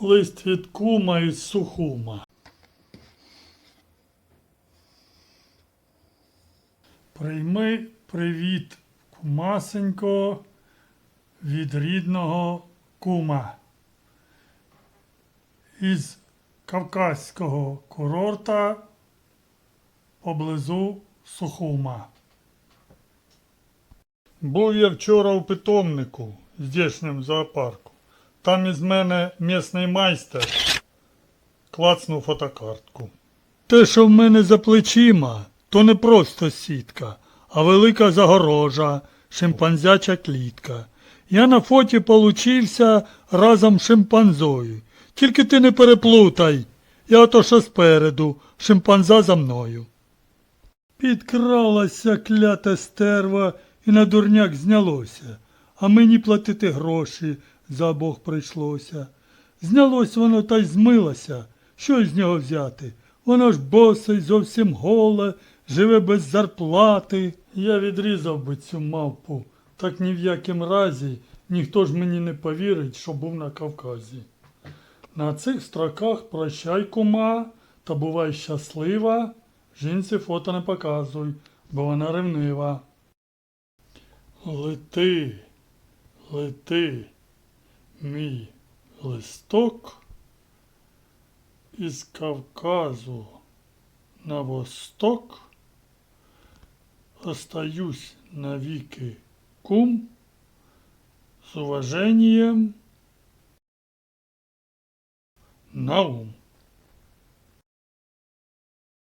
Лист від кума із Сухума. Прийми привіт кумасенько від рідного кума. Із Кавказького курорта поблизу Сухума. Був я вчора у питомнику, здешнім зоопарку. Там із мене місний майстер клацнув фотокартку. Те, що в мене за плечима, то не просто сітка, а велика загорожа, шимпанзяча клітка. Я на фоті получився разом з шимпанзою. Тільки ти не переплутай, я ото що спереду, шимпанза за мною. Підкралася клята стерва і на дурняк знялося, а мені платити гроші за обох прийшлося. Знялось воно та й змилося. Що з нього взяти? Воно ж босий, зовсім голе, живе без зарплати. Я відрізав би цю мавпу, так ні в якім разі ніхто ж мені не повірить, що був на Кавказі. На цих строках прощай, кума, та бувай щаслива. Жінці фото не показуй, бо вона ревнива. Лети, лети, мій листок із Кавказу на восток. Остаюсь навіки кум з уважением Наум.